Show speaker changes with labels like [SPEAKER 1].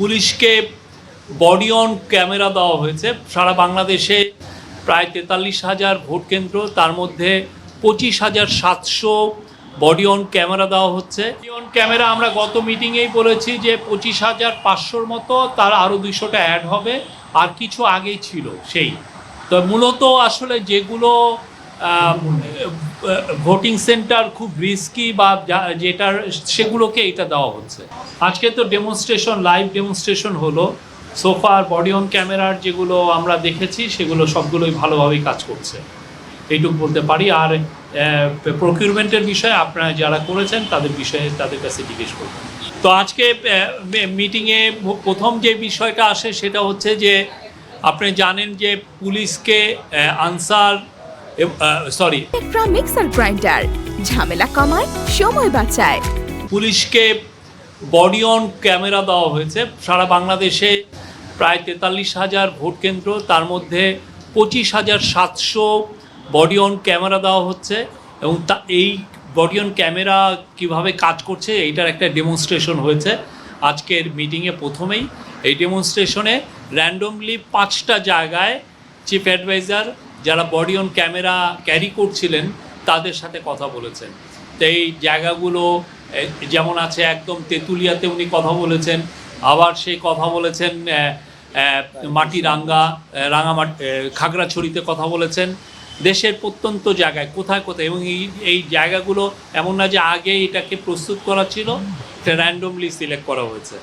[SPEAKER 1] পুলিশকে body on camera দেওয়া হয়েছে। সারা বাংলাদেশে প্রায় তেতাল্লিশ হাজার ভোট কেন্দ্র, তার মধ্যে পঁচিশ হাজার সাতশো বডি অন ক্যামেরা দেওয়া হচ্ছে। বডি অন ক্যামেরা আমরা গত মিটিংয়েই বলেছি যে পঁচিশ হাজার পাঁচশোর মতো তার আরও দুইশোটা অ্যাড হবে, আর কিছু আগেই ছিল সেই। তো মূলত আসলে যেগুলো ভোটিং সেন্টার খুব রিস্কি বা যেটার, সেগুলোকে এটা দেওয়া হচ্ছে। আজকে তো ডেমনস্ট্রেশন লাইভ ডেমনস্ট্রেশন হলো। সোফার বডি অন ক্যামেরার যেগুলো আমরা দেখেছি, সেগুলো সবগুলোই ভালোভাবেই কাজ করছে। এইটুকু বলতে পারি। আর প্রকিউরমেন্টের বিষয়ে আপনারা যারা করেছেন, তাদের বিষয়ে তাদের কাছে জিজ্ঞেস করবেন তো আজকে মিটিংয়ে প্রথম যে বিষয়টা আসে, সেটা হচ্ছে যে, আপনি জানেন যে পুলিশকে আনসার সরি
[SPEAKER 2] মিক্সার গ্রাইন্ডার ঝামেলা কমায় সময় বাঁচায়।
[SPEAKER 1] পুলিশকে বডি অন ক্যামেরা দেওয়া হয়েছে। সারা বাংলাদেশে প্রায় তেতাল্লিশ হাজার ভোট কেন্দ্র তার মধ্যে পঁচিশ হাজার সাতশো বডি অন ক্যামেরা দেওয়া হচ্ছে এবং তা এই বডি অন ক্যামেরা কীভাবে কাজ করছে এইটার একটা ডেমনস্ট্রেশন হয়েছে। আজকের মিটিংয়ে প্রথমেই এই ডেমনস্ট্রেশনে র্যান্ডমলি পাঁচটা জায়গায় চিফ অ্যাডভাইজার যারা বডি অন ক্যামেরা ক্যারি করছিলেন তাদের সাথে কথা বলেছেন। তো এই জায়গাগুলো যেমন আছে একদম তেঁতুলিয়াতে উনি কথা বলেছেন আবার সেই কথা বলেছেন মাটিরাঙ্গা এ, রাঙামাটি খাগড়াছড়িতে কথা বলেছেন। দেশের প্রত্যন্ত জায়গায় কোথায় কোথায় এবং এই এই জায়গাগুলো এমন না যে আগে এটাকে প্রস্তুত করা ছিল এটা র্যান্ডমলি সিলেক্ট করা হয়েছে।